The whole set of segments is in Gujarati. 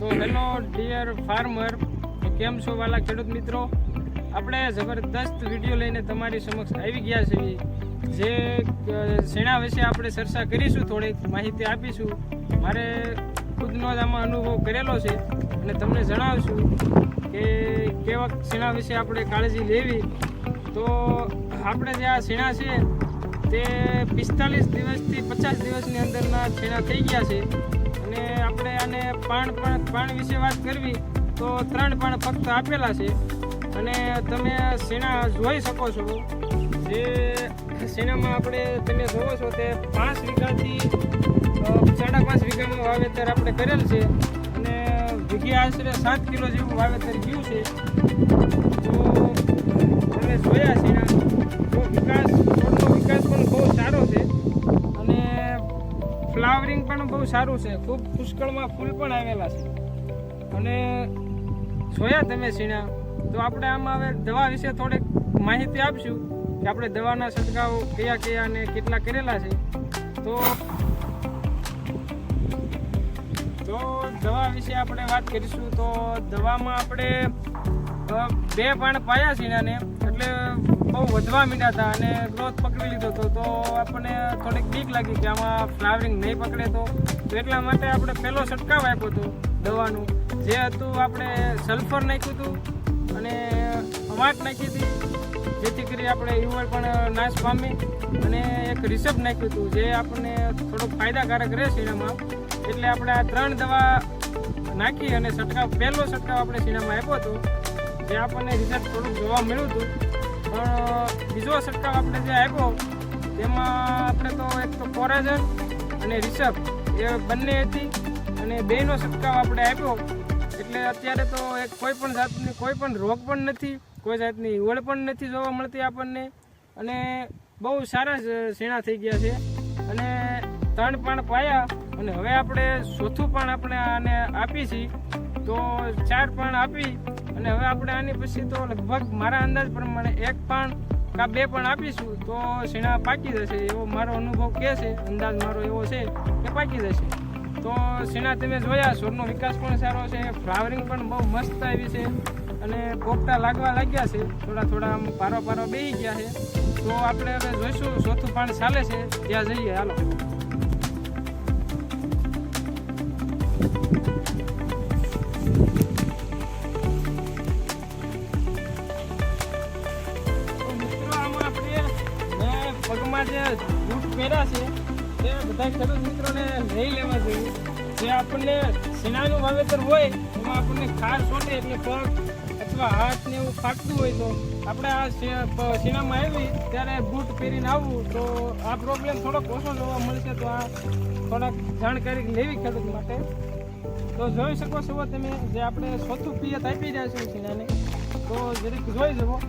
તો હેલો ડિયર ફાર્મર, તો કેમ છો વાલા ખેડૂત મિત્રો? આપણે જબરદસ્ત વીડિયો લઈને તમારી સમક્ષ આવી ગયા છીએ જે શેણા વિશે આપણે ચર્ચા કરીશું, થોડીક માહિતી આપીશું. મારે ખુદનો જ આમાં અનુભવ કરેલો છે અને તમને જણાવશું કે કેવા શેણા વિશે આપણે કાળજી લેવી. તો આપણે જે આ શેણા છે તે પિસ્તાલીસ દિવસથી પચાસ દિવસની અંદરના શેણા થઈ ગયા છે. અને આપણે આને પાણ પણ, પાણ વિશે વાત કરવી, તો ત્રણ પાણ ફક્ત આપેલા છે. અને તમે સેના જોઈ શકો છો? જે સેનામાં આપણે તમે જોવો છો તે પાંચ વીઘાથી સાડા પાંચ વીઘાનું વાવેતર આપણે કરેલ છે. અને વીઘે આશરે સાત કિલો જેવું વાવેતર ગયું છે. તો તમે જોયા શેણા તો વિકાસ ફ્લાવરિંગ પણ બહુ સારું છે. ખૂબ પુષ્કળમાં ફૂલ પણ આવેલા છે. અને જોયા તમે સીણા? તો આપણે આમાં હવે દવા વિશે થોડીક માહિતી આપશું કે આપણે દવાના છંટકાવ કયા કયા અને કેટલા કરેલા છે. તો તો દવા વિશે આપણે વાત કરીશું. તો દવામાં આપણે બે પાણ પાયા સીણાને. એટલે બહુ વધવા મીઠા હતા અને ગ્રોથ પકડી લીધો હતો. તો આપણને થોડીક બીક લાગી કે આમાં ફ્લાવરિંગ નહીં પકડે તો. એટલા માટે આપણે પહેલો છંટકાવ આપ્યો હતો દવાનું. જે હતું આપણે સલ્ફર નાખ્યું હતું અને અમાટ નાખી હતી. જેથી કરી આપણે યુવર પણ નાશ પામી અને એક રિસેપ નાખ્યું હતું. જે આપણને થોડુંક ફાયદાકારક રહે શીણામાં એટલે આપણે આ ત્રણ દવા નાખી અને છંટકાવ, પહેલો છંટકાવ આપણે શીણામાં આપ્યો હતો. જે આપણને રિઝલ્ટ થોડુંક જોવા મળ્યું હતું. પણ બીજો છંટકાવ આપણે જે આપ્યો, તેમાં આપણે તો એક તો કોરાજન અને રિષભ એ બંને હતી અને બેનો છંટકાવ આપણે આપ્યો. એટલે અત્યારે તો એક કોઈ પણ જાતની કોઈ પણ રોગ પણ નથી, કોઈ જાતની ઈવળ પણ નથી જોવા મળતી આપણને. અને બહુ સારા શેણા થઈ ગયા છે. અને ત્રણ પાણ પાયા, અને હવે આપણે ચોથું પણ આપણે આને આપી છીએ. તો ચાર પાણ આપી અને હવે આપણે આની પછી તો લગભગ મારા અંદાજ પ્રમાણે એક પાણ કા બે પણ આપીશું, તો શેણા પાકી જશે. એવો મારો અનુભવ કહે છે, અંદાજ મારો એવો છે કે પાકી જશે. તો શેણા તમે જોયા, છોડનો વિકાસ પણ સારો છે, ફ્લાવરિંગ પણ બહુ મસ્ત આવી છે અને પોપટા લાગવા લાગ્યા છે. થોડા થોડા આમ પારો પારો બેસી ગયા છે. તો આપણે હવે જોઈશું, ચોથું પાણ ચાલે છે. ત્યાં જઈએ, હાલો. મેં જે બૂટ પહેર્યા છે, તે બધા ખેડૂત મિત્રોને લઈ લેવા જોઈએ. જે આપણને શીણાનું વાવેતર હોય, એમાં આપણને ખાર છોટે એટલે પગ અથવા હાથ ને એવું ફાટતું હોય તો આપણે આ શી- આવી ત્યારે બૂટ પહેરીને આવવું, તો આ પ્રોબ્લેમ થોડોક ઓછો જોવા મળશે. તો આ થોડાક જાણકારી લેવી ખેડૂત માટે. તો જોઈ શકો છો તમે, જે આપણે ચોથું પિયત આપી રહ્યા છીએ શીણાને તો જરીક જોઈ જવો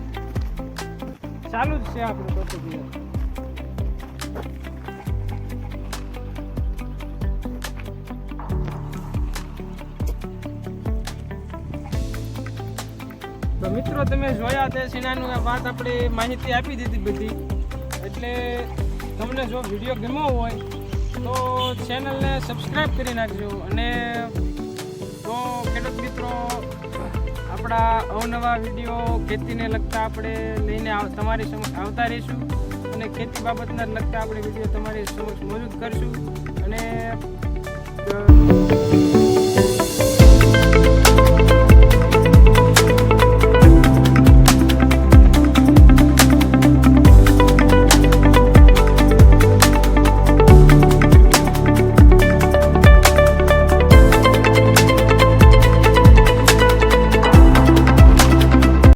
ચાલુ જ છે આપણું ચોથું પિયત. તો મિત્રો, તમે જોયા તે સિનાનું વાત આપણે માહિતી આપી દીધી બધી. એટલે તમને જો વીડિયો ગમ્યો હોય, તો ચેનલને સબસ્ક્રાઈબ કરી નાખજો. અને તો ખેડૂત મિત્રો, આપણા અવનવા વીડિયો ખેતીને લગતા આપણે લઈને તમારી સમક્ષ આવતા રહીશું. અને ખેતી બાબતના લગતા આપણે વીડિયો તમારી સમક્ષ મોજૂદ કરશું. અને